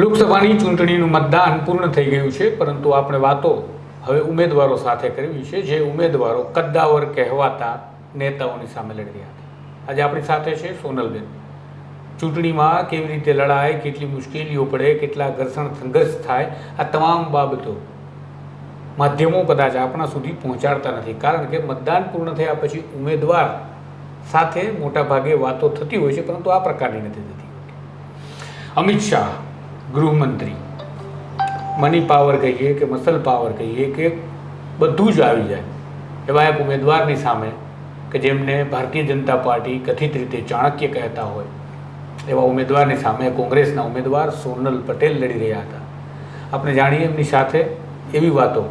લોકસભાની ચૂંટણીનું મતદાન પૂર્ણ થઈ ગયું છે, પરંતુ આપણે વાતો હવે ઉમેદવારો સાથે કરવી છે, જે ઉમેદવારો કદ્દાવર કહેવાતા નેતાઓની સામે લડી રહ્યા હતા આજે આપણી સાથે છે સોનલબેન. ચૂંટણીમાં કેવી રીતે લડાય, કેટલી મુશ્કેલીઓ પડે, કેટલા ઘર્ષણ સંઘર્ષ થાય, આ તમામ બાબતો માધ્યમો કદાચ આપણા સુધી પહોંચાડતા નથી. કારણ કે મતદાન પૂર્ણ થયા પછી ઉમેદવાર સાથે મોટાભાગે વાતો થતી હોય છે, પરંતુ આ પ્રકારની નથી થતી. અમિત શાહ ગૃહમંત્રી. મની પાવર કહીએ કે મસલ પાવર કહીએ કે બધું જ આવી જાય. એવા એક ઉમેદવારની સામે કે જેમને ભારતીય જનતા પાર્ટી કથિત રીતે ચાણક્ય કહેતા હોય, એવા ઉમેદવારની સામે કોંગ્રેસના ઉમેદવાર સોનલ પટેલ લડી રહ્યા હતા. આપણે જાણીએ એમની સાથે એવી વાતો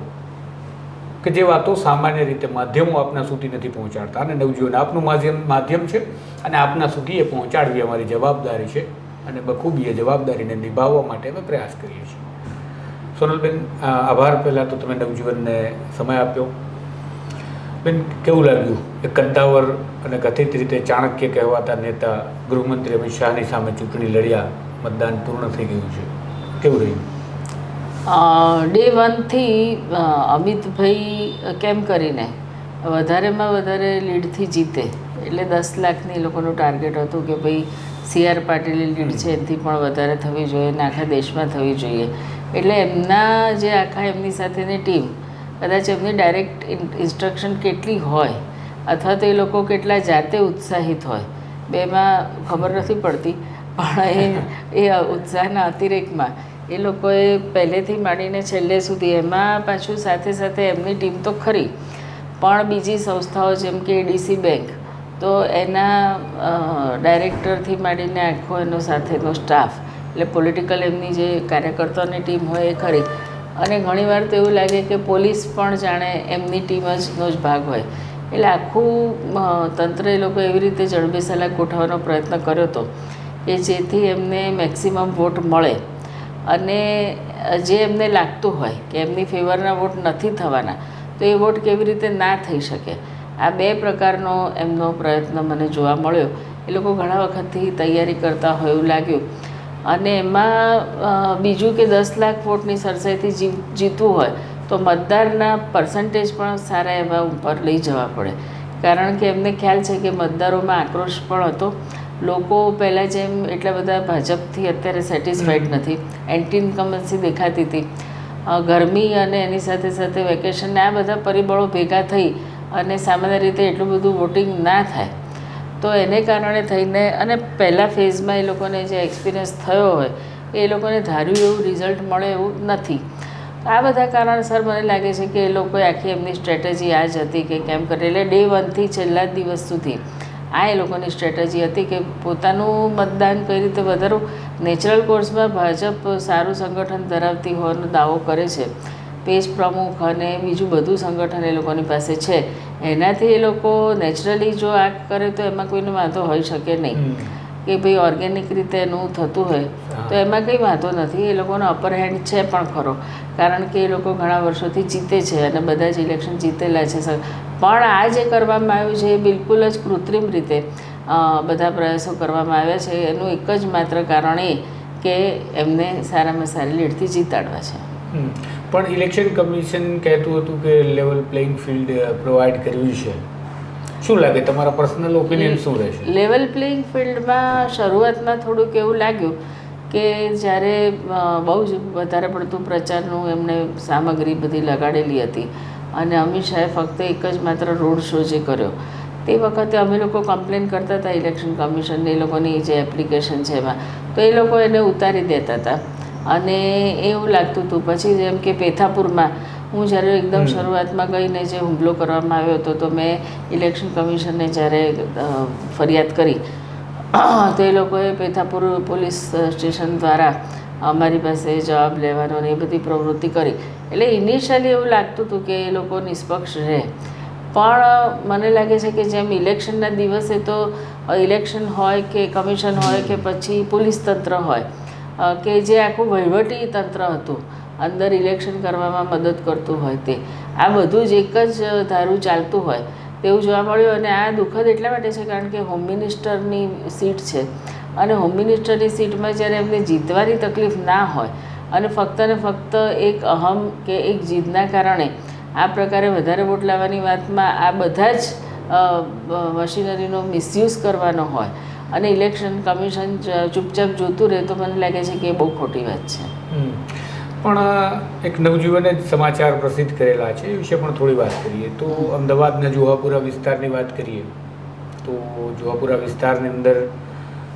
કે જે વાતો સામાન્ય રીતે માધ્યમો આપના સુધી નથી પહોંચાડતા અને નવજીવન આપનું માધ્યમ માધ્યમ છે અને આપના સુધી એ પહોંચાડવી અમારી જવાબદારી છે. અને બખૂબી એ જવાબદારીને નિભાવવા માટે અમે પ્રયાસ કરીએ છીએ. સોનલબેન આભાર પહેલાં તો તમે નવજીવનને સમય આપ્યો. બેન, કેવું લાગ્યું? એ કદ્દાવર અને કથિત રીતે ચાણક્ય કહેવાતા નેતા ગૃહમંત્રી અમિત શાહની સામે ચૂંટણી લડ્યા, મતદાન પૂર્ણ થઈ ગયું છે. કેવું રહ્યું? ડે વનથી અમિતભાઈ કેમ કરીને? વધારેમાં વધારે લીડથી જીતે. એટલે દસ લાખની લોકોનું ટાર્ગેટ હતું કે ભાઈ સી આર પાટીલની લીડ છે એનાથી પણ વધારે થવી જોઈએ અને આખા દેશમાં થવી જોઈએ. એટલે એમના જે આખા એમની સાથેની ટીમ, કદાચ એમની ડાયરેક્ટ ઇન્સ્ટ્રક્શન કેટલી હોય, અથવા તો એ લોકો કેટલા જાતે ઉત્સાહિત હોય, બેમાં ખબર નથી પડતી, પણ એ એ ઉત્સાહના અતિરેકમાં એ લોકોએ પહેલેથી માંડીને છેલ્લે સુધી એમાં પાછું સાથે સાથે એમની ટીમ તો ખરી, પણ બીજી સંસ્થાઓ જેમ કે એડીસી બેંક તો એના ડાયરેક્ટરથી માંડીને આખો એનો સાથેનો સ્ટાફ એટલે પોલિટિકલ એમની જે કાર્યકર્તાઓની ટીમ હોય એ ખરી. અને ઘણીવાર તો એવું લાગે કે પોલીસ પણ જાણે એમની ટીમ જનો જ ભાગ હોય. એટલે આખું તંત્ર એ લોકો એવી રીતે જડબેસલાક ગોઠવવાનો પ્રયત્ન કર્યો હતો કે જેથી એમને મેક્સિમમ વોટ મળે. અને જે એમને લાગતું હોય કે એમની ફેવરના વોટ નથી થવાના, તો એ વોટ કેવી રીતે ના થઈ શકે? આ બે પ્રકારનો એમનો પ્રયત્ન મને જોવા મળ્યો. એ લોકો ઘણા વખતથી તૈયારી કરતા હોય એવું લાગ્યું. અને એમાં બીજું કે દસ લાખ વોટની સરસાઈથી જીત જીતવું હોય તો મતદારના પર્સન્ટેજ પણ સારા એવા ઉપર લઈ જવા પડે. કારણ કે એમને ખ્યાલ છે કે મતદારોમાં આક્રોશ પણ હતો. લોકો પહેલાં જેમ એટલા બધા ભાજપથી અત્યારે સેટિસ્ફાઈડ નથી. એન્ટી ઇન્કમન્સી દેખાતી હતી. ગરમી અને એની સાથે સાથે વેકેશન આ બધા પરિબળો ભેગા થઈ અને સામાન્ય રીતે એટલું બધું વોટિંગ ના થાય. તો એને કારણે થઈને અને પહેલાં ફેઝમાં એ લોકોને જે એક્સપિરિયન્સ થયો હોય, એ લોકોને ધાર્યું એવું રિઝલ્ટ મળે એવું નથી. આ બધા કારણસર મને લાગે છે કે એ લોકોએ આખી એમની સ્ટ્રેટેજી આ જ હતી કે કેમ કરે, એટલે ડે વનથી છેલ્લા દિવસ સુધી આ એ લોકોની સ્ટ્રેટેજી હતી કે પોતાનું મતદાન કઈ રીતે વધારવું. નેચરલ કોર્સમાં ભાજપ સારું સંગઠન ધરાવતી હોવાનો દાવો કરે છે. પેજ પ્રમુખ અને બીજું બધું સંગઠન એ લોકોની પાસે છે. એનાથી એ લોકો નેચરલી જો આ કરે તો એમાં કોઈને વાંધો હોઈ શકે નહીં. કે ભાઈ ઓર્ગેનિક રીતે એનું થતું હોય તો એમાં કંઈ વાંધો નથી. એ લોકોનો અપર હેન્ડ છે પણ ખરો. કારણ કે એ લોકો ઘણા વર્ષોથી જીતે છે અને બધા જ ઇલેક્શન જીતેલા છે. પણ આ જે કરવામાં આવ્યું છે એ બિલકુલ જ કૃત્રિમ રીતે બધા પ્રયાસો કરવામાં આવ્યા છે. એનું એક જ માત્ર કારણ એ કે એમને સારામાં સારી લીડથી જીતાડવા છે. પણ ઇલેક્શન કમિશન કહેતું હતું કે લેવલ પ્લેઇંગ ફિલ્ડ પ્રોવાઈડ કરવી છે. શું લાગે? તમારા પર્સનલ ઓપિનિયન શું રહેશે? લેવલ પ્લેઇંગ ફિલ્ડમાં શરૂઆતમાં થોડુંક એવું લાગ્યું કે જ્યારે બહુ જ વધારે પડતું પ્રચારનું એમણે સામગ્રી બધી લગાડેલી હતી અને અમિત શાહે ફક્ત એક જ માત્ર રોડ શો જે કર્યો. તે વખતે અમે લોકો કમ્પ્લેન કરતા હતા ઇલેક્શન કમિશનને એ લોકોની જે એપ્લિકેશન છે એમાં. તો એ લોકો એને ઉતારી દેતા હતા. અને એવું લાગતું હતું. પછી જેમ કે પેથાપુરમાં હું જ્યારે એકદમ શરૂઆતમાં ગઈને જે હુમલો કરવામાં આવ્યો હતો તો મેં ઇલેક્શન કમિશનને જ્યારે ફરિયાદ કરી તો એ લોકોએ પેથાપુર પોલીસ સ્ટેશન દ્વારા અમારી પાસે જવાબ લેવાનો ને એ બધી પ્રવૃત્તિ કરી. એટલે ઇનિશિયલી એવું લાગતું હતું કે એ લોકો નિષ્પક્ષ રહે. પણ મને લાગે છે કે જેમ ઇલેક્શનના દિવસે તો ઇલેક્શન હોય કે કમિશન હોય કે પછી પોલીસ તંત્ર હોય કે જે આખું વહીવટી તંત્ર હતું, અંદર ઇલેક્શન કરવામાં મદદ કરતું હોય તે. આ બધું જ એક જ ધારું ચાલતું હોય તેવું જોવા મળ્યું અને આ દુઃખદ એટલા માટે છે કારણ કે હોમ મિનિસ્ટરની સીટ છે. અને હોમ મિનિસ્ટરની સીટમાં જ્યારે એમને જીતવાની તકલીફ ના હોય અને ફક્ત ને ફક્ત એક અહમ કે એક જીદના કારણે આ પ્રકારે વધારે વોટ લાવવાની વાતમાં આ બધા જ મશીનરીનો મિસયુઝ કરવાનો હોય અને ઇલેક્શન કમિશન ચૂપચાપ જોતું રહે તો મને લાગે છે કે એ બહુ ખોટી વાત છે. પણ એક નવજીવને સમાચાર પ્રસિદ્ધ કરેલા છે એ વિશે પણ થોડી વાત કરીએ. તો અમદાવાદના જુહાપુરા વિસ્તારની વાત કરીએ, તો જુહાપુરા વિસ્તારની અંદર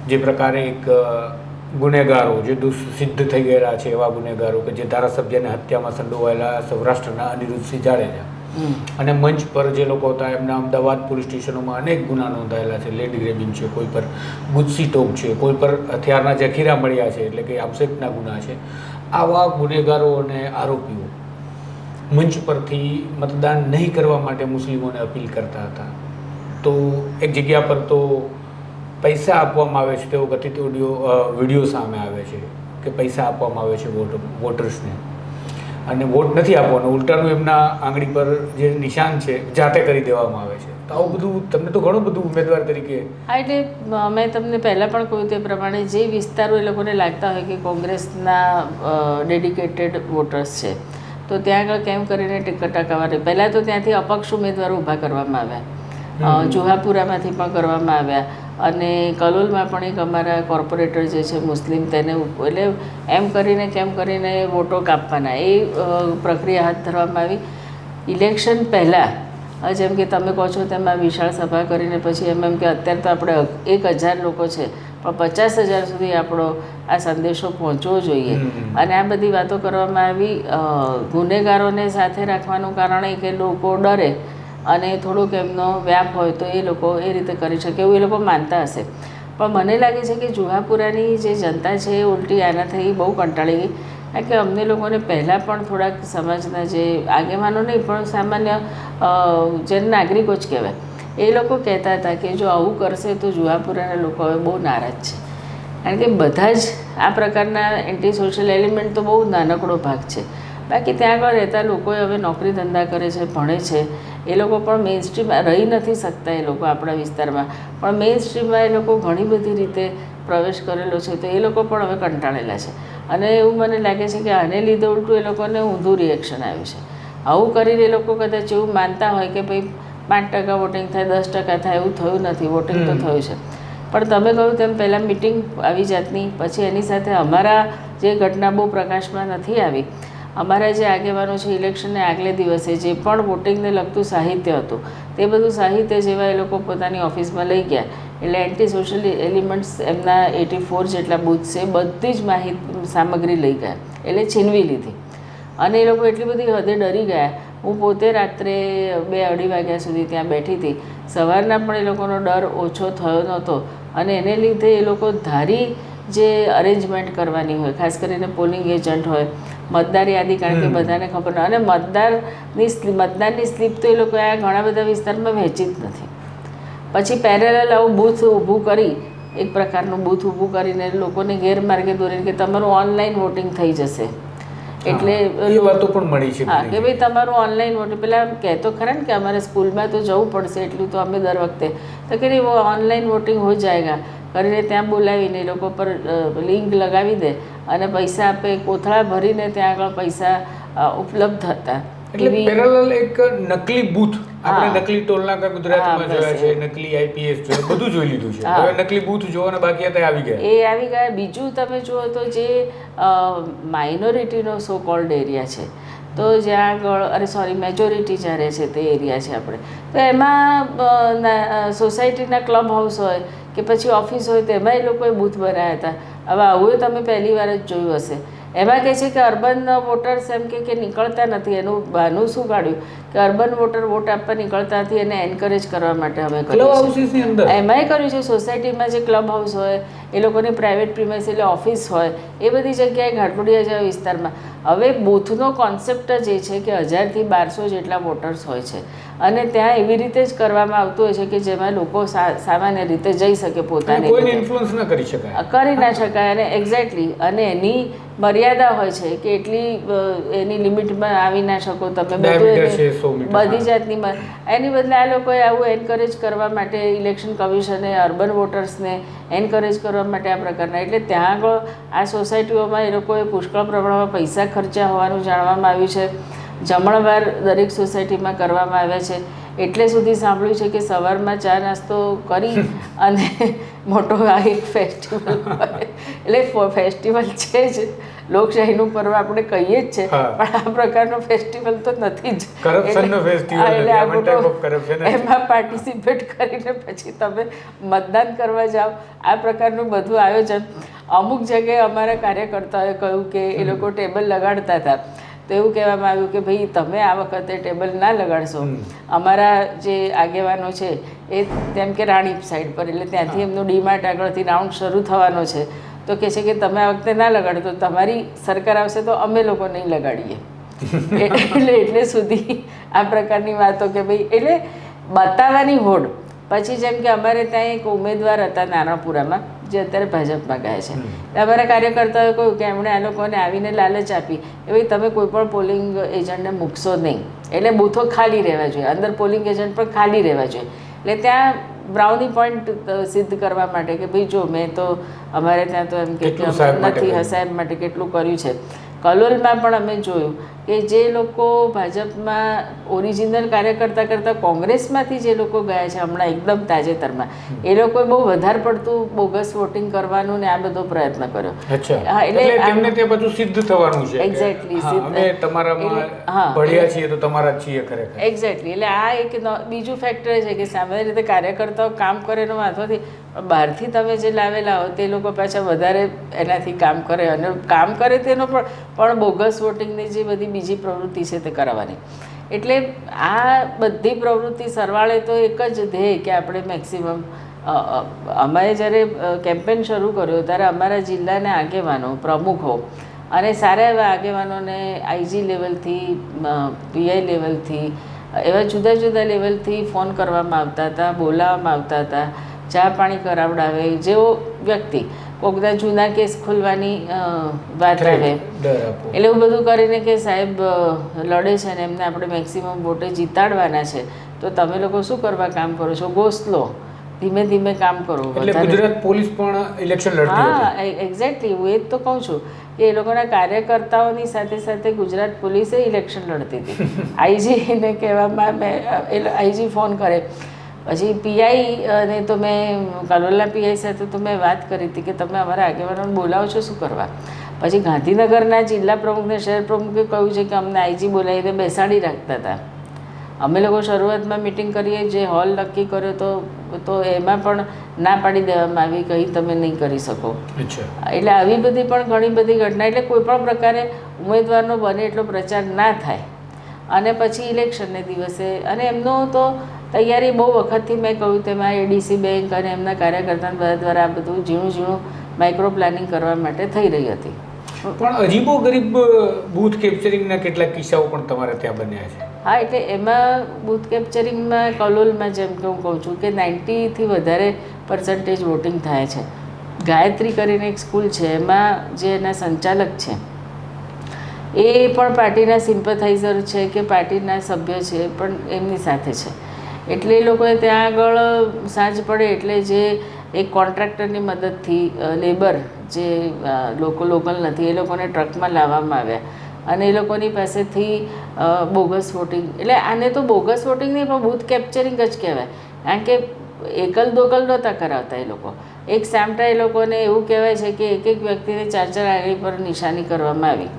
જે પ્રકારે એક ગુનેગારો જે દુસિદ્ધ થઈ ગયેલા છે એવા ગુનેગારો કે જે ધારાસભ્યને હત્યામાં સંડોવાયેલા સૌરાષ્ટ્રના અનિરુદ્ધસિંહ જાડેજા. અને મંચ પર જે લોકો હતા, એમના અમદાવાદ પોલીસ સ્ટેશનોમાં અનેક ગુના નોંધાયેલા છે. લેન્ડ ગ્રેબિંગ છે, કોઈ પર ગુજસી ટોક છે, કોઈ પર હથિયારના જખીરા મળ્યા છે, એટલે કે આક્ષેપના ગુના છે. આવા ગુનેગારો અને આરોપીઓ મંચ પરથી મતદાન નહીં કરવા માટે મુસ્લિમોને અપીલ કરતા હતા. તો એક જગ્યા પર તો પૈસા આપવામાં આવે છે તેવો કથિત ઓડિયો વીડિયો સામે આવે છે કે પૈસા આપવામાં આવે છે વોટર વોટર્સને. અને વોટ નથી આપવાનો. ઉલટાનું એમના આંગળી પર જે નિશાન છે જાતે કરી દેવામાં આવે છે. તો આવું બધું તમને તો ઘણું બધું ઉમેદવાર તરીકે હા એટલે મેં તમને પહેલાં પણ કહ્યું તે પ્રમાણે જે વિસ્તારો એ લોકોને લાગતા હોય કે કોંગ્રેસના ડેડિકેટેડ વોટર્સ છે. તો ત્યાં આગળ કેમ કરીને ટિકટ ટકાવવાની પહેલાં તો ત્યાંથી અપક્ષ ઉમેદવારો ઊભા કરવામાં આવ્યા. જોહાપુરામાંથી પણ કરવામાં આવ્યા. અને કલોલમાં પણ એક અમારા કોર્પોરેટર જે છે મુસ્લિમ તેને એટલે એમ કરીને કેમ કરીને વોટો કાપવાના. એ પ્રક્રિયા હાથ ધરવામાં આવી. ઇલેક્શન પહેલાં જેમ કે તમે કહો છો તેમાં વિશાળ સભા કરીને પછી એમ એમ કે અત્યારે તો આપણે એક હજાર લોકો છે. પણ પચાસ હજાર સુધી આપણો આ સંદેશો પહોંચવો જોઈએ. અને આ બધી વાતો કરવામાં આવી. ગુનેગારોને સાથે રાખવાનું કારણ એ કે લોકો ડરે. અને થોડુંક એમનો વ્યાપ હોય તો એ લોકો એ રીતે કરી શકે એવું એ લોકો માનતા હશે. પણ મને લાગે છે કે જુહાપુરાની જે જનતા છે એ ઉલટી આનાથી બહુ કંટાળી ગઈ. કારણ કે અમને લોકોને પહેલાં પણ થોડાક સમાજના જે આગેવાનો નહીં, પણ સામાન્ય જે નાગરિકો જ કહેવાય, એ લોકો કહેતા હતા કે જો આવું કરશે તો જુહાપુરાના લોકો હવે બહુ નારાજ છે. કારણ કે બધા જ આ પ્રકારના એન્ટી સોશિયલ એલિમેન્ટ તો બહુ નાનકડો ભાગ છે. બાકી ત્યાં આગળ રહેતા લોકોએ હવે નોકરી ધંધા કરે છે ભણે છે. એ લોકો પણ મેઇન સ્ટ્રીમમાં રહી નથી શકતા એ લોકો આપણા વિસ્તારમાં. પણ મેઇન સ્ટ્રીમમાં એ લોકો ઘણી બધી રીતે પ્રવેશ કરેલો છે તો એ લોકો પણ હવે કંટાળેલા છે. અને એવું મને લાગે છે કે આને લીધે ઉલટું એ લોકોને ઊંધું રિએક્શન આવ્યું છે. આવું કરીને એ લોકો કદાચ એવું માનતા હોય કે ભાઈ પાંચ ટકા વોટિંગ થાય દસ ટકા થાય એવું થયું નથી. વોટિંગ તો થયું છે. પણ તમે કહ્યું તેમ પહેલાં મિટિંગ આવી જાતની. પછી એની સાથે અમારા જે ઘટના બહુ પ્રકાશમાં નથી આવી. અમારા જે આગેવાનો છે, ઇલેક્શનને આગલે દિવસે જે પણ વોટિંગને લગતું સાહિત્ય હતું, તે બધું સાહિત્ય જેવા એ લોકો પોતાની ઓફિસમાં લઈ ગયા. એટલે એન્ટી સોશિયલ એલિમેન્ટ્સ એમના એટી ફોર જેટલા બૂથ છે, બધી જ માહિતી, સામગ્રી લઈ ગયા. એટલે છીનવી લીધી. અને એ લોકો એટલી બધી હદે ડરી ગયા. હું પોતે રાત્રે બે અઢી વાગ્યા સુધી ત્યાં બેઠી હતી. સવારના પણ એ લોકોનો ડર ઓછો થયો નહોતો. અને એને લીધે એ લોકો ધારી જે અરેન્જમેન્ટ કરવાની હોય ખાસ કરીને પોલિંગ એજન્ટ હોય મતદાર યાદી કારણ કે બધાને ખબર ન અને મતદારની મતદારની સ્લીપ તો એ લોકો આ ઘણા બધા વિસ્તારમાં વહેંચી જ નથી. પછી પેરેલ આવું બૂથ ઊભું કરી એક પ્રકારનું બૂથ ઊભું કરીને લોકોને ગેરમાર્ગે દોરીને કે તમારું ઓનલાઈન વોટિંગ થઈ જશે. એટલે વાતો પણ મળી છે હા કે ભાઈ તમારું ઓનલાઈન વોટિંગ પેલા કહેતો ખરા ને કે અમારે સ્કૂલમાં તો જવું પડશે એટલું તો અમે દર વખતે. તો કે નહીં, ઓનલાઈન વોટિંગ હો જાયગા. કરીને ત્યાં બોલાવીને એ લોકો પર લિંક લગાવી દે અને પૈસા આપે કોથળા ભરીને ત્યાં આગળ પૈસા ઉપલબ્ધ હતા. એટલે પેરેલલ એક નકલી બૂથ આપણે નકલી ટોલનાકા ગુજરાતમાં જોયા છે નકલી આઈપીએસ જોયા બધું જોઈ લીધું છે. હવે નકલી બૂથ જોવાના બાકી હતા આવી ગયા. એ આવી ગયા. બીજું તમે જુઓ તો જે માઇનોરિટીનો સો કોલ્ડ એરિયા છે તો જ્યાં આગળ અરે સોરી મેજોરિટી જ્યારે છે તે એરિયા છે આપણે. તો એમાં સોસાયટીના ક્લબ હાઉસ હોય કે પછી ઓફિસ હોય તો એમાં એ લોકોએ બૂથ બનાવ્યા હતા. હવે આવું તમે પહેલી વાર જ જોયું હશે. એમાં કહે છે કે અર્બન વોટર્સ એમ કે કે નીકળતા નથી. એનું બહાનું શું કાઢ્યું? કે અર્બન વોટર વોટ આપવા નીકળતા નથી એને એન્કરેજ કરવા માટે અમે કર્યું એમાંય કર્યું છે. સોસાયટીમાં જે ક્લબ હાઉસ હોય એ લોકોની પ્રાઇવેટ પ્રિમાઇસ એટલે ઓફિસ હોય એ બધી જગ્યાએ ઘાટલોડિયા જેવા વિસ્તારમાં. હવે બૂથનો કોન્સેપ્ટ જ એ છે કે હજારથી બારસો જેટલા વોટર્સ હોય છે. અને ત્યાં એવી રીતે જ કરવામાં આવતું હોય છે કે જેમાં લોકો સામાન્ય રીતે જઈ શકે પોતાને ઇન્ફ્લુઅન્સ ન કરી શકાય. કરી ના શકાય અને એક્ઝેક્ટલી અને એની મર્યાદા હોય છે કે એટલી એની લિમિટમાં આવી ના શકો તમે બધું Diameter એને- છે 100 મીટર. બધી જાતની એની બદલે આ લોકોએ આવું એન્કરેજ કરવા માટે ઇલેક્શન કમિશને અર્બન વોટર્સને એન્કરેજ કરવા માટે આ પ્રકારના. એટલે ત્યાં આગળ આ સોસાયટીઓમાં એ લોકોએ પુષ્કળ પ્રમાણમાં પૈસા ખર્ચ્યા હોવાનું જાણવામાં આવ્યું છે. જમણવાર દરેક સોસાયટીમાં કરવામાં આવ્યા છે. એટલે સુધી સાંભળ્યું છે કે સવારમાં ચા નાસ્તો કરી અને મોટો આ એક ફેસ્ટિવલ એટલે ફેસ્ટિવલ છે જ. લોકશાહીનું પર્વ આપણે કહીએ જ છે. પણ આ પ્રકારનો ફેસ્ટિવલ તો નથી જ. એટલે-. આ મોટો-. એમાં પાર્ટિસિપેટ કરીને પછી તમે મતદાન કરવા જાઓ. આ પ્રકારનું બધું આયોજન અમુક જગ્યાએ અમારા કાર્યકર્તાઓએ કહ્યું કે એ લોકો ટેબલ લગાડતા હતા. તો એવું કહેવામાં આવ્યું કે ભાઈ તમે આ વખતે ટેબલ ના લગાડશો. અમારા જે આગેવાનો છે એ તેમ કે રાણીપ સાઈડ પર એટલે ત્યાંથી એમનું ડીમાર્ટ આગળથી રાઉન્ડ શરૂ થવાનો છે. તો કહે છે કે તમે આ વખતે ના લગાડો તો તમારી સરકાર આવશે તો અમે લોકો નહીં લગાડીએ. એટલે એટલે સુધી આ પ્રકારની વાતો કે ભાઈ એટલે બતાવવાની હોડ. પછી જેમ કે અમારે ત્યાં એક ઉમેદવાર હતા નારણપુરામાં. જે અત્યારે ભાજપમાં ગયા છે. અમારા કાર્યકર્તાઓએ કહ્યું કે એમણે આ લોકોને આવીને લાલચ આપી. કે ભાઈ તમે કોઈ પણ પોલિંગ એજન્ટને મૂકશો નહીં. એટલે બૂથો ખાલી રહેવા જોઈએ. અંદર પોલિંગ એજન્ટ પણ ખાલી રહેવા જોઈએ. એટલે ત્યાં બ્રાઉની પોઈન્ટ સિદ્ધ કરવા માટે કે ભાઈ જો મેં તો અમારે ત્યાં તો એમ કે નથી? સાહેબ માટે કેટલું કર્યું છે. કલોલમાં પણ અમે જોયું કે જે લોકો ભાજપમાં ઓરિજિનલ કાર્યકર્તા કરતાં કોંગ્રેસમાંથી જે લોકો ગયા છે હમણાં એકદમ તાજેતરમાં એ લોકોએ બહુ વધારે પડતું બોગસ વોટિંગ કરવાનું ને આ બધો પ્રયત્ન કર્યો. હા, એટલે તેમને તે બધું સિદ્ધ થવાનું છે એક્ઝેક્ટલી. અમે તમારામાં ભળ્યા છીએ તો તમારા છીએ ખરેખર. એક્ઝેક્ટલી એટલે આ એક બીજું ફેક્ટર છે કે સામાન્ય રીતે કાર્યકર્તાઓ કામ કરે એનો વાંધો નથી બહારથી તમે જે લાવેલા હો તે લોકો પાછા વધારે એનાથી કામ કરે અને કામ કરે તેનો પણ પણ બોગસ વોટિંગની જે બધી બીજી પ્રવૃત્તિ છે તે કરાવવાની એટલે આ બધી પ્રવૃત્તિ સરવાળે તો એક જ ધ્યેય કે આપણે મેક્સિમમ અમે જ્યારે કેમ્પેન શરૂ કર્યો ત્યારે અમારા જિલ્લાના આગેવાનો, પ્રમુખો અને સારા એવા આગેવાનોને આઈજી લેવલથી પીઆઈ લેવલથી એવા જુદા જુદા લેવલથી ફોન કરવામાં આવતા હતા, બોલાવવામાં આવતા હતા, ચા પાણી કરાવડાવે, જેવો વ્યક્તિ. કોકના જૂના કેસ ખોલવાની વાત આવે એટલે એવું બધું કરીને કે સાહેબ લડે છે ને એમને આપણે મેક્સિમમ વોટે જીતાડવાના છે તો તમે લોકો શું કરવા કામ કરો છો? ગોસલો ધીમે ધીમે કામ કરો. એટલે ગુજરાત પોલીસ પણ ઇલેક્શન લડતી હા એક્ઝેક્ટલી હું એ જ તો કહું છું કે એ લોકોના કાર્યકર્તાઓની સાથે સાથે ગુજરાત પોલીસે ઇલેક્શન લડતી હતી. આઈજીને કહેવામાં મેં આઈજી ફોન કરે. પછી પીઆઈ અને તો મેં કલોલના પીઆઈ સાથે તો મેં વાત કરી હતી કે તમે અમારા આગેવાનોને બોલાવો છો શું કરવા? પછી ગાંધીનગરના જિલ્લા પ્રમુખને શહેર પ્રમુખે કહ્યું છે કે અમને આઈજી બોલાવીને બેસાડી રાખતા હતા. અમે લોકો શરૂઆતમાં મિટિંગ કરીએ જે હોલ નક્કી કર્યો તો તો એમાં પણ ના પાડી દેવામાં આવી કંઈ તમે નહીં કરી શકો. એટલે આવી બધી પણ ઘણી બધી ઘટના એટલે કોઈ પણ પ્રકારે ઉમેદવારનો બને એટલો પ્રચાર ના થાય. અને પછી ઇલેક્શનને દિવસે અને એમનો તો તૈયારી બહુ વખતથી મેં કહ્યું તેમાં એડીસી બેંક અને એમના કાર્યકર્તા બધા દ્વારા આ બધું ઝીણું ઝીણું માઇક્રો પ્લાનિંગ કરવા માટે થઈ રહી હતી. પણ અજીબો ગરીબ બૂથ કેપ્ચરિંગના કેટલાક કિસ્સાઓ પણ તમારે ત્યાં બન્યા છે? હા એટલે એમાં બૂથ કેપ્ચરિંગમાં કલોલમાં જેમ કે હું કહું છું કે નાઇન્ટીથી વધારે પર્સન્ટેજ વોટિંગ થાય છે. ગાયત્રી કરીને એક સ્કૂલ છે એમાં જે એના સંચાલક છે એ પણ પાર્ટીના સિમ્પથાઇઝર છે કે પાર્ટીના સભ્ય છે પણ એમની સાથે છે. એટલે એ લોકોએ ત્યાં આગળ સાંજ પડે એટલે જે એક કોન્ટ્રાક્ટરની મદદથી લેબર જે લોકો લોકલ નથી, એ લોકોને ટ્રકમાં લાવવામાં આવ્યા. અને એ લોકોની પાસેથી બોગસ વોટિંગ એટલે આને તો બોગસ વોટિંગ નહીં, પણ બૂથ કેપ્ચરિંગ જ કહેવાય. કારણ કે એકલ દોકલ નહોતા કરાવતા એ લોકો. એક સામટા એ લોકોને એવું કહેવાય છે કે એક એક વ્યક્તિને ચાર ચાર આંગળી પર નિશાની કરવામાં આવી.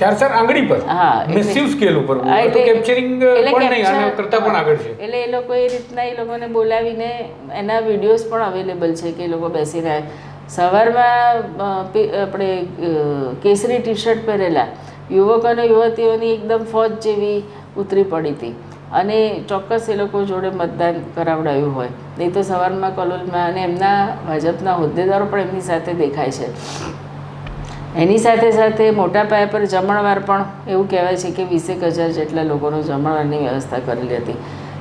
ચાર ચાર આંગળી પર. હા, મેસિવ સ્કેલ ઉપર. એટલે- કેપ્ચરિંગ પણ નહીં આના કરતાં પણ આગળ છે. એટલે એ લોકો એ રીતના એ લોકોને બોલાવીને એના વિડીયોઝ પણ અવેલેબલ છે કે એ લોકો બેસીને. સવારમાં આપણે કેસરી ટી શર્ટ પહેરેલા. યુવક અને યુવતીઓની એકદમ ફોજ જેવી ઉતરી પડી હતી. અને ચોક્કસ એ લોકો જોડે મતદાન કરાવડાવ્યું હોય. નહીં તો સવારમાં કલોલમાં અને એમના ભાજપના હોદ્દેદારો પણ એમની સાથે દેખાય છે. એની સાથે સાથે મોટા પાયા પર જમણવાર પણ એવું કહેવાય છે કે વીસેક હજાર જેટલા લોકોનો જમણવારની વ્યવસ્થા કરેલી હતી.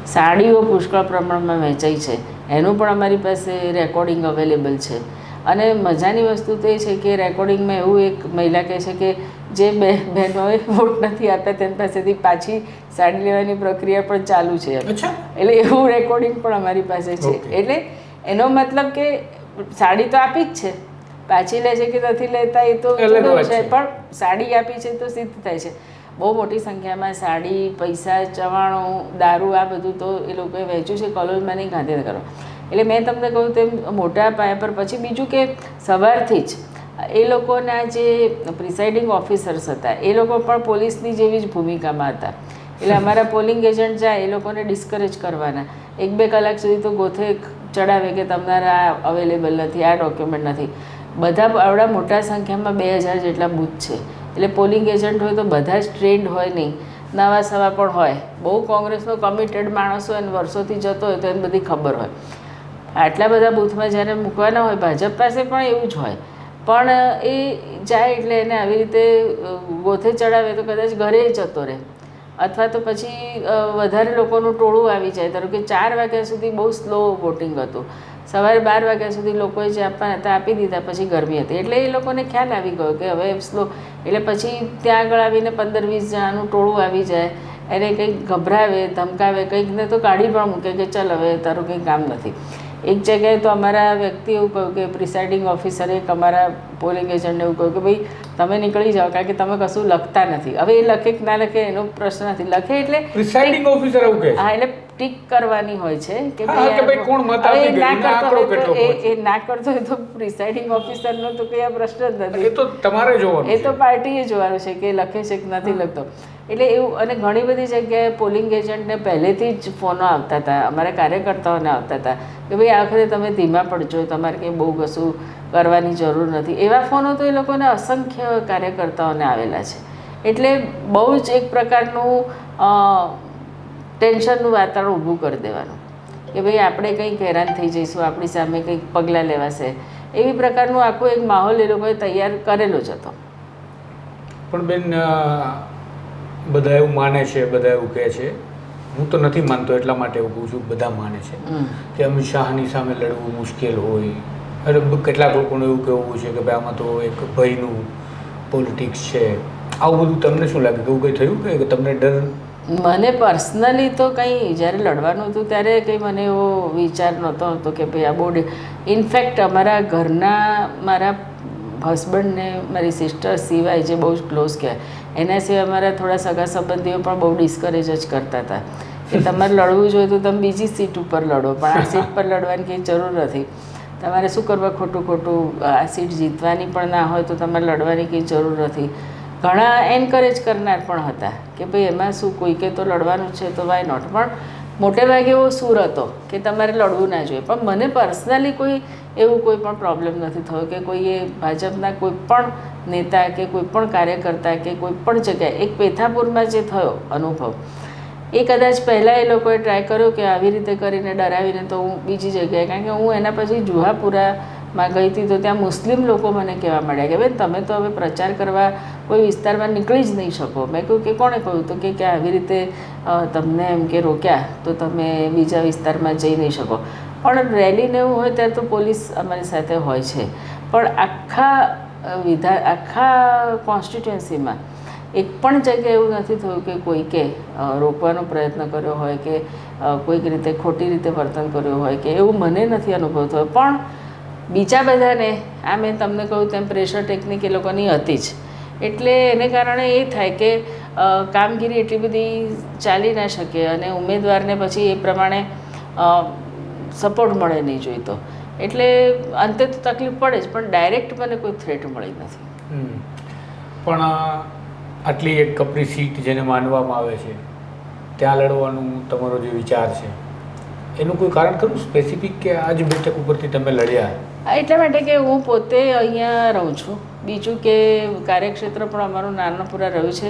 સાડીઓ પુષ્કળ પ્રમાણમાં વેચાઈ છે. એનું પણ અમારી પાસે રેકોર્ડિંગ અવેલેબલ છે. અને મજાની વસ્તુ તો એ છે કે રેકોર્ડિંગમાં એવું એક મહિલા કહે છે કે જે બે બહેનોએ વોટ નથી આપ્યા તેની પાસેથી પાછી સાડી લેવાની પ્રક્રિયા પણ ચાલુ છે. એટલે એવું રેકોર્ડિંગ પણ અમારી પાસે છે. એટલે એનો મતલબ કે સાડી તો આપી જ છે. પાછી લે છે કે નથી લેતા એ તો છે. પણ સાડી આપી છે તો સિદ્ધ થાય છે. બહુ મોટી સંખ્યામાં સાડી પૈસા ચવાણું દારૂ આ બધું તો એ લોકોએ વહેંચ્યું છે. કોલોલમાં નહીં ગાંધીનગરમાં. એટલે મેં તમને કહ્યું તેમ મોટા પાયા પર પછી બીજું કે સવારથી જ એ લોકોના જે પ્રિસાઇડિંગ ઓફિસર્સ હતા એ લોકો પણ પોલીસની જેવી જ ભૂમિકામાં હતા. એટલે અમારા પોલિંગ એજન્ટ જાય એ લોકોને ડિસ્કરેજ કરવાના. એક બે કલાક સુધી તો ગોથે ચડાવે કે તમારા આ અવેલેબલ નથી આ ડોક્યુમેન્ટ નથી. બધા આવડા મોટા સંખ્યામાં બે હજાર જેટલા બૂથ છે. એટલે પોલિંગ એજન્ટ હોય તો બધા જ ટ્રેન્ડ હોય નહીં. નવા સવા પણ હોય. બહુ કોંગ્રેસનો કમિટેડ માણસ હોય અને વર્ષોથી જતો હોય તો એને બધી ખબર હોય. આટલા બધા બૂથમાં જ્યારે મૂકવાના હોય, ભાજપ પાસે પણ એવું જ હોય. પણ, એ જાય એટલે એને આવી રીતે ગોથે ચડાવે તો કદાચ ઘરે જતો રહે. અથવા તો પછી વધારે લોકોનું ટોળું આવી જાય. ધારો કે ચાર વાગ્યા સુધી બહુ સ્લો વોટિંગ હતું. સવારે બાર વાગ્યા સુધી લોકોએ જે આપવાના હતા, આપી દીધા, પછી ગરમી હતી. એટલે એ લોકોને ખ્યાલ આવી ગયો કે હવે સ્લો, એટલે પછી ત્યાં આગળ આવીને પંદર વીસ જણાનું ટોળું આવી જાય, એને કંઈક ગભરાવે, ધમકાવે, કંઈકને તો કાઢી પણ મૂકે કે, ચાલ, હવે તારું કંઈ કામ નથી. એક જગ્યાએ તો અમારા વ્યક્તિ એવું કહ્યું કે પ્રિસાઇડિંગ ઓફિસરે એક અમારા પોલિંગ એજન્ટને એવું કહ્યું કે ભાઈ તમે નીકળી જાઓ કારણ કે તમે કશું લખતા નથી. હવે એ લખે કે ના લખે એનો પ્રશ્ન નથી. લખે એટલે પ્રિસાઇડિંગ ઓફિસર એવું કહે હા એટલે ટીક કરવાની હોય છે કે ભાઈ કોણ મત આપી એ ના કરતો આંકડો હોય તો કેટલો એ- એ ના કરતો હોય તો પ્રિસાઇડિંગ ઓફિસરનો તો કંઈ આ પ્રશ્ન જ નથી. એ તો તમારે જોવાનું એ તો પાર્ટીએ જોવાનું છે કે લખે છે કે નથી લખતો. એટલે એવું, અને ઘણી બધી જગ્યાએ પોલિંગ એજન્ટને પહેલેથી જ ફોનો આવતા હતા, અમારા કાર્યકર્તાઓને આવતા હતા, કે ભાઈ આખરે તમે ધીમા પડજો, તમારે કંઈ બહુ કશું કરવાની જરૂર નથી. એવા ફોનો તો એ લોકોને અસંખ્ય કાર્યકર્તાઓને આવેલા છે. એટલે બહુ જ એક પ્રકારનું ટેન્શનનું વાતાવરણ ઊભું કરી દેવાનું. કે ભાઈ, આપણે કંઈક હેરાન થઈ જઈશું, આપણી સામે કંઈક પગલાં લેવાશે. એવી પ્રકારનું આખો એક માહોલ એ લોકોએ તૈયાર કરેલો જ હતો. પણ બેન બધા એવું માને છે બધા એવું કહે છે. હું તો નથી માનતો એટલા માટે એવું કહું છું બધા માને છે. કે અમિત શાહની સામે લડવું મુશ્કેલ હોય. અરે કેટલાક લોકોનું એવું કહેવું છે કે ભાઈ આમાં તો એક ભયનું પોલિટિક્સ છે. આવું બધું તમને શું લાગે? કે એવું કંઈ થયું કે તમને ડર? મને પર્સનલી તો કંઈ જ્યારે લડવાનું હતું ત્યારે કંઈ મને એવો વિચાર નહોતો હતો કે ભાઈ આ બોર્ડ ઇનફેક્ટ અમારા ઘરના મારા હસબન્ડને મારી સિસ્ટર સિવાય જે બહુ જ ક્લોઝ કહેવાય. એના સિવાય અમારા થોડા સગા સંબંધીઓ પણ બહુ ડિસ્કરેજ જ કરતા હતા. કે તમારે લડવું જોઈએ તો તમે બીજી સીટ ઉપર લડો, પણ આ સીટ પર લડવાની કંઈ જરૂર નથી. તમારે શું કરવા ખોટું ખોટું, આ સીટ જીતવાની પણ ના હોય તો તમારે લડવાની કંઈ જરૂર નથી. ઘણા એન્કરેજ કરનાર પણ હતા કે ભાઈ એમાં શું કોઈકે તો લડવાનું છે તો વાય નોટ પણ મોટે ભાગે એવો સૂર હતો કે તમારે લડવું ના જોઈએ. પણ મને પર્સનલી કોઈ એવું કોઈ પણ પ્રોબ્લેમ નથી થયો કે કોઈએ ભાજપના કોઈ પણ નેતા કે કોઈ પણ કાર્યકર્તા કે કોઈ પણ જગ્યાએ, એક પેથાપુરમાં જે થયો અનુભવ, એ કદાચ પહેલાં એ લોકોએ ટ્રાય કર્યો કે આવી રીતે કરીને ડરાવીને તો હું બીજી જગ્યાએ, કારણ કે હું એના પછી જુહાપુરામાં ગઈ હતી તો ત્યાં મુસ્લિમ લોકો મને કહેવા મળ્યા કે, બેન, તમે તો હવે પ્રચાર કરવા કોઈ વિસ્તારમાં નીકળી જ નહીં શકો. મેં કહ્યું કે, કોણે કહ્યું? તો કે આવી રીતે તમને એમ કે રોક્યા તો તમે બીજા વિસ્તારમાં જઈ નહીં શકો. પણ રેલીને એવું હોય ત્યારે તો પોલીસ અમારી સાથે હોય છે. પણ આખા વિધા, આખા કોન્સ્ટિટ્યુન્સીમાં એક પણ જગ્યાએ એવું નથી થયું કે કોઈકે રોકવાનો પ્રયત્ન કર્યો હોય કે કોઈક રીતે ખોટી રીતે વર્તન કર્યું હોય કે એવું મને નથી અનુભવ થયો. પણ બીજા બધાને, આ મેં તમને કહ્યું તેમ પ્રેશર ટેકનિક એ લોકોની હતી જ. એટલે એને કારણે એ થાય કે કામગીરી એટલી બધી ચાલી ના શકે અને ઉમેદવારને પછી એ પ્રમાણે સપોર્ટ મળે નહીં જોઈતો એટલે અંતે તો તકલીફ પડે જ પણ ડાયરેક્ટ મને કોઈ થ્રેટ મળી નથી. પણ આટલી એક કપરી સીટ જેને માનવામાં આવે છે ત્યાં લડવાનું તમારો જે વિચાર છે એનું કોઈ કારણ ખરું? સ્પેસિફિક કે આ જ બેઠક ઉપરથી તમે લડ્યા? એટલા માટે કે હું પોતે અહીંયા રહું છું. બીજું કે કાર્યક્ષેત્ર પણ અમારું નાનપુરા રહ્યું છે.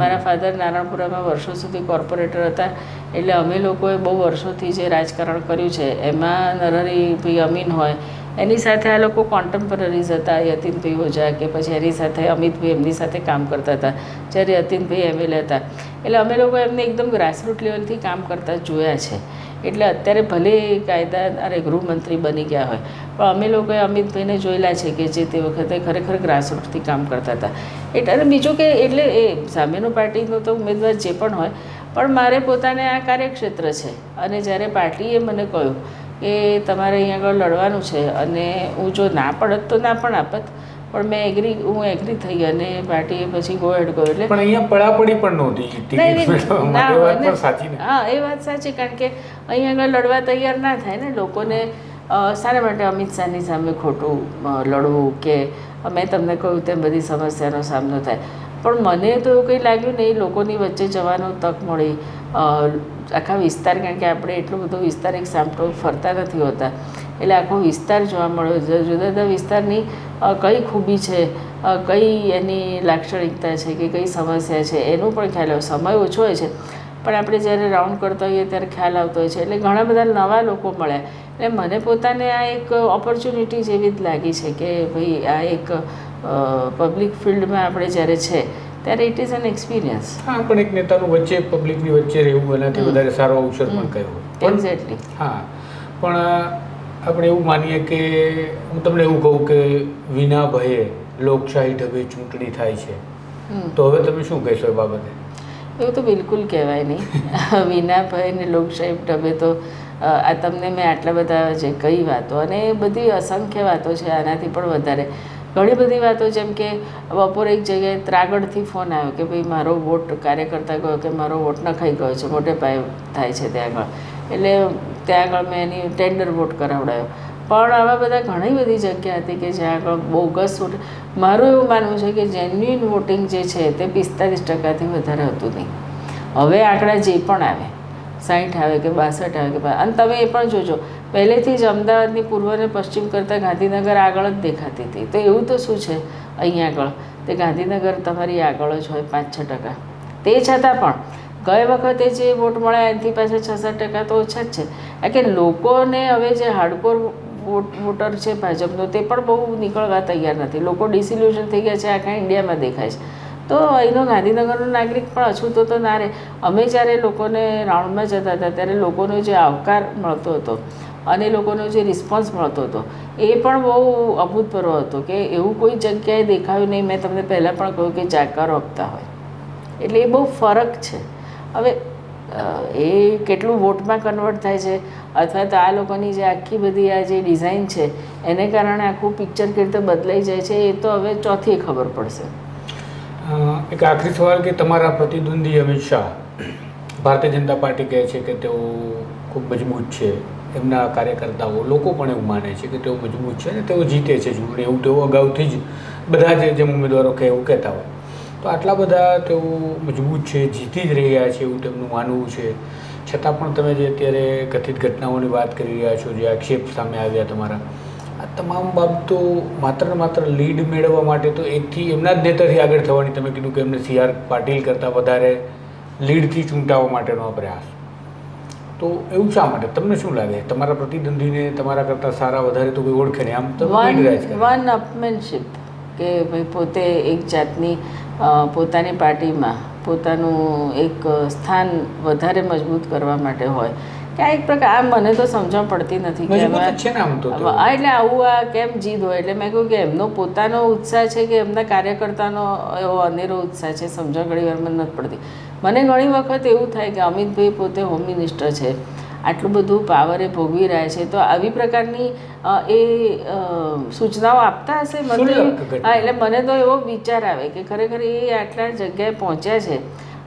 મારા ફાધર નારણપુરામાં વર્ષો સુધી કોર્પોરેટર હતા. એટલે અમે લોકોએ બહુ વર્ષોથી જે રાજકારણ કર્યું છે, એમાં નરહરીભાઈ અમીન હોય, એની સાથે આ લોકો કોન્ટેમ્પરરીઝ હતા યતીનભાઈ ઓઝા કે પછી એની સાથે અમિતભાઈ એમની સાથે કામ કરતા હતા, જ્યારે યતીનભાઈ એમએલએ હતા. એટલે અમે લોકો એમને એકદમ ગ્રાસરૂટ લેવલથી કામ કરતા જોયા છે. એટલે અત્યારે ભલે કાયદા અરે ગૃહમંત્રી બની ગયા હોય, પણ અમે લોકોએ અમિતભાઈને જોયેલા છે કે જે તે વખતે ખરેખર ગ્રાસરૂટથી કામ કરતા હતા. એટલે અને બીજું કે એટલે એ સામેનો પાર્ટીનો તો ઉમેદવાર જે પણ હોય, પણ મારે પોતાને આ કાર્યક્ષેત્ર છે. અને જ્યારે પાર્ટીએ મને કહ્યું કે તમારે અહીંયા આગળ લડવાનું છે અને હું જો ના પડત તો ના પણ આપત પણ મેં એગ્રી હું એગ્રી થઈ અને પાર્ટીએ પછી ગો એડ ગયો એટલે પણ અહીંયા પડાપડી પણ નહોતી. હા એ વાત સાચી કારણ કે અહીંયા આગળ લડવા તૈયાર ના થાય ને લોકોને સારા શાના માટે અમિત શાહની સામે ખોટું લડવું કે મેં તમને કહ્યું તેમ બધી સમસ્યાનો સામનો થાય. પણ મને તો એવું કંઈ લાગ્યું નહીં લોકોની વચ્ચે જવાનો તક મળી. આખા વિસ્તાર કારણ કે આપણે એટલો બધો વિસ્તાર એક સામટો ફરતા નથી હોતા. એટલે આખો વિસ્તાર જોવા મળ્યો. જુદા જુદા વિસ્તારની કઈ ખૂબી છે કઈ એની લાક્ષણિકતા છે કે કઈ સમસ્યા છે એનું પણ ખ્યાલ આવે. સમય ઓછો હોય છે પણ આપણે જ્યારે રાઉન્ડ કરતા હોઈએ ત્યારે ખ્યાલ આવતો હોય છે. એટલે ઘણા બધા નવા લોકો મળ્યા એટલે મને પોતાને આ એક ઓપોર્ચ્યુનિટી જેવી જ લાગી છે કે ભાઈ આ એક પબ્લિક ફિલ્ડમાં આપણે જ્યારે છે ત્યારે ઇટ ઇઝ એન એક્સપિરિયન્સ હા પણ એક નેતાનું વચ્ચે પબ્લિકની વચ્ચે રહેવું એનાથી વધારે સારો અવસર પણ કહેવો એક્ઝેક્ટલી હા પણ આપણે એવું માનીએ કે હું તમને એવું કહું કે વિના ભયે લોકશાહી ઢબે ચૂંટણી થાય છે. તો હવે તમે શું કહેશો એ બાબતે? એવું તો બિલકુલ કહેવાય નહીં. વિના ભયને લોકશાહી ઢબે તો આ તમને મેં આટલા બધા જે કઈ વાતો અને એ બધી અસંખ્ય વાતો છે આનાથી પણ વધારે. ઘણી બધી વાતો જેમ કે બપોરે એક જગ્યાએ ત્રાગડથી ફોન આવ્યો કે ભાઈ મારો વોટ કાર્યકર્તા ગયો કે મારો વોટ નખાઈ ગયો છે, મોટે પાયે થાય છે ત્યાં આગળ. એટલે ત્યાં આગળ મેં એની ટેન્ડર વોટ કરાવડાયો. પણ આવા બધા ઘણી બધી જગ્યા હતી કે જ્યાં આગળ બોગસ વોટ મારું એવું માનવું છે કે જેન્યુઇન વોટિંગ જે છે તે પિસ્તાલીસ ટકાથી વધારે હતું નહીં. હવે આંકડા જે પણ આવે સાઠ આવે કે બાસઠ આવે કે અને તમે એ પણ જોજો પહેલેથી જ અમદાવાદની પૂર્વ અને પશ્ચિમ કરતાં ગાંધીનગર આગળ જ દેખાતી હતી. તો એવું તો શું છે અહીંયા આગળ? તે ગાંધીનગર તમારી આગળ જ હોય પાંચ છ ટકા. તે છતાં પણ ગઈ વખતે જે વોટ મળ્યા એનાથી પાછા છ સાત ટકા તો ઓછા જ છે. કારણ કે લોકોને હવે જે હાર્ડકોર વોટ વોટર છે ભાજપનો, તે પણ બહુ નીકળવા તૈયાર નથી. લોકો ડિસિલ્યુશન થઈ ગયા છે, આખા ઇન્ડિયામાં દેખાય છે. તો અહીંનો ગાંધીનગરનો નાગરિક પણ અછૂતો તો ના રહે. અમે જ્યારે લોકોને રાઉન્ડમાં જતા હતા ત્યારે લોકોનો જે આવકાર મળતો હતો અને લોકોનો જે રિસ્પોન્સ મળતો હતો, એ પણ બહુ અભૂતપૂર્વ હતો કે એવું કોઈ જગ્યાએ દેખાયું નહીં. મેં તમને પહેલાં પણ કહ્યું કે જાકારો આપતા હોય. એટલે એ બહુ ફરક છે. હવે એ કેટલું વોટમાં કન્વર્ટ થાય છે અથવા તો આ લોકોની જે આખી બધી આ જે ડિઝાઇન છે, એને કારણે આખું પિક્ચર કેવી રીતે બદલાઈ જાય છે, એ તો હવે ચોથી ખબર પડશે. એક આખરી સવાલ કે તમારા પ્રતિદ્વંદી અમિત શાહ, ભારતીય જનતા પાર્ટી કહે છે કે તેઓ ખૂબ મજબૂત છે. એમના કાર્યકર્તાઓ, લોકો પણ એવું માને છે કે તેઓ મજબૂત છે અને તેઓ જીતે છે ચૂંટણી. એવું તેઓ અગાઉથી જ બધા જે, જેમ ઉમેદવારો કહે એવું કહેતા હોય. તો આટલા બધા તેઓ મજબૂત છે, જીતી જ રહ્યા છે એવું તેમનું માનવું છે. છતાં પણ તમે જે અત્યારે કથિત ઘટનાઓની વાત કરી રહ્યા છો, જે આક્ષેપ સામે આવ્યા તમારા આ તમામ બાબતો માત્ર ને માત્ર લીડ મેળવવા માટે તો એકથી એમના જ નેતાથી આગળ થવાની તમે કીધું કે એમને સી આર પાટીલ કરતાં વધારે લીડથી ચૂંટાવવા માટેનો આ પ્રયાસ. તો એવું શા માટે? તમને શું લાગે? તમારા પ્રતિદ્વંદીને તમારા કરતાં સારા વધારે તો કોઈ ઓળખે નહીં. આમ તો. વન અપમેનશીપ કે ભાઈ પોતે એક જાતની પોતાની પાર્ટીમાં પોતાનું એક સ્થાન વધારે મજબૂત કરવા માટે હોય. કે આ એક પ્રકાર આ મને તો સમજણ પડતી નથી કે એટલે આવું આ કેમ જીદ હોય? એટલે મેં કહ્યું કે એમનો પોતાનો ઉત્સાહ છે કે એમના કાર્યકર્તાનો એવો અનેરો ઉત્સાહ છે સમજણ ઘણી વાર મને નથી પડતી. મને ઘણી વખત એવું થાય કે અમિતભાઈ પોતે હોમ મિનિસ્ટર છે. આટલું બધું પાવરે ભોગવી રહ્યા છે. તો આવી પ્રકારની એ સૂચનાઓ આપતા હશે મને. હા એટલે મને તો એવો વિચાર આવે કે ખરેખર એ આટલા જગ્યાએ પહોંચ્યા છે.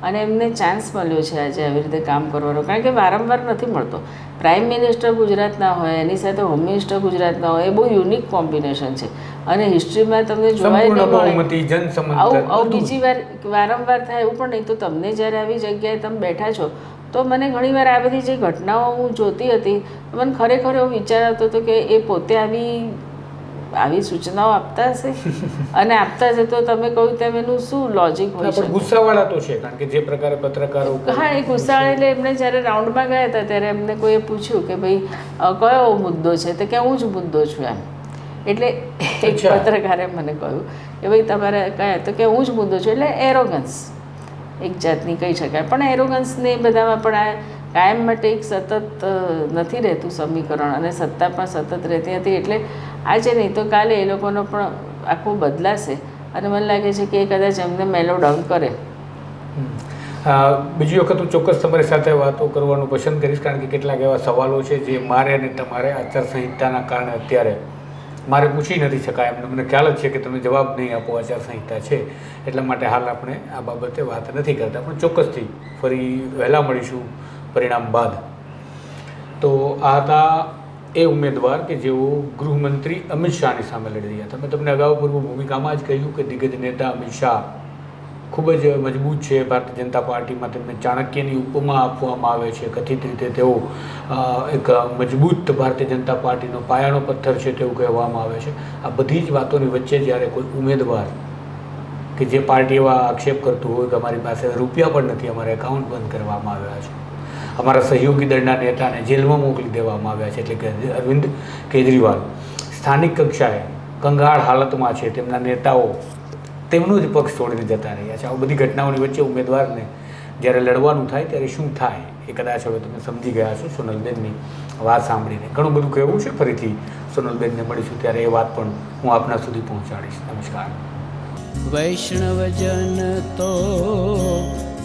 અને એમને ચાન્સ મળ્યો છે આજે આવી રીતે કામ કરવાનો. કારણ કે વારંવાર નથી મળતો. પ્રાઇમ મિનિસ્ટર ગુજરાતના હોય એની સાથે હોમ મિનિસ્ટર ગુજરાતના હોય એ બહુ યુનિક કોમ્બિનેશન છે. અને હિસ્ટ્રીમાં તમને જોવાય નહીં આવું આવું બીજી વાર વારંવાર થાય એવું પણ નહીં. તો તમને જ્યારે આવી જગ્યાએ તમે બેઠા છો તો મને ઘણીવાર આ બધી જે ઘટનાઓ હું જોતી હતી મને ખરેખર એવો વિચાર આવતો હતો કે એ પોતે આવી આવી સૂચનાઓ આપતા હશે? અને આપતા હશે તો તમે કહ્યું તેમ એનું શું લોજિક હોય છે ગુસ્સાવાળા તો છે કારણ કે જે પ્રકારે પત્રકારો હા એ ગુસ્સાવાળા એટલે એમને જ્યારે રાઉન્ડમાં ગયા હતા ત્યારે એમને કોઈએ પૂછ્યું કે ભાઈ કયો મુદ્દો છે? તો કે હું જ મુદ્દો છું એમ. એટલે એક પત્રકારે મને કહ્યું કે ભાઈ તમારે કયા તો કે હું જ મુદ્દો છું. એટલે એરોગન્સ એક જાતની કહી શકાય. પણ એરોગન્સને એ બધામાં પણ આ કાયમ માટે એક સતત નથી રહેતું સમીકરણ અને સત્તા પણ સતત રહેતી હતી એટલે આજે નહીં તો કાલે એ લોકોનો પણ આખું બદલાશે અને મને લાગે છે કે એ કદાચ એમને મેલો ડાઉન કરે. બીજી વખત હું ચોક્કસ તમારી સાથે વાતો કરવાનું પસંદ કરીશ કારણ કે કેટલાક એવા સવાલો છે જે મારે અને તમારે આચારસંહિતાના કારણે અત્યારે મારે પૂછી નથી શકાય. એમને મને ખ્યાલ જ છે કે તમે જવાબ નહીં આપો, આચારસંહિતા છે. એટલા માટે હાલ આપણે આ બાબતે વાત નથી કરતા. પણ ચોક્કસથી ફરી વહેલા મળીશું. પરિણામ બાદ. તો આ હતા એ ઉમેદવાર કે જેઓ ગૃહમંત્રી અમિત શાહની સામે લડી રહ્યા હતા. મેં તમને અગાઉ પૂર્વ ભૂમિકામાં જ કહ્યું કે દિગ્ગજ નેતા અમિત શાહ ખૂબ જ મજબૂત છે. ભારતીય જનતા પાર્ટીમાં તેમને ચાણક્યની ઉપમા આપવામાં આવે છે. કથિત રીતે તેઓ એક મજબૂત ભારતીય જનતા પાર્ટીનો પાયાનો પથ્થર છે તેવું કહેવામાં આવે છે. આ બધી જ વાતોની વચ્ચે જ્યારે કોઈ ઉમેદવાર કે જે પાર્ટી એવા આક્ષેપ કરતું હોય કે અમારી પાસે રૂપિયા પણ નથી, અમારા એકાઉન્ટ બંધ કરવામાં આવ્યા છે. અમારા સહયોગી દળના નેતાને જેલમાં મોકલી દેવામાં આવ્યા છે, એટલે કે અરવિંદ કેજરીવાલ. સ્થાનિક કક્ષાએ કંગાળ હાલતમાં છે, તેમના નેતાઓ તેમનું જ પક્ષ છોડીને જતા રહ્યા છે. આ બધી ઘટનાઓની વચ્ચે ઉમેદવારને જ્યારે લડવાનું થાય, ત્યારે શું થાય એ કદાચ હવે તમે સમજી ગયા છો સોનલબેનની વાત સાંભળીને. ઘણું બધું કહેવું છે, ફરીથી સોનલબેનને મળીશું ત્યારે એ વાત પણ હું આપના સુધી પહોંચાડીશ. નમસ્કાર. વૈષ્ણવજન તો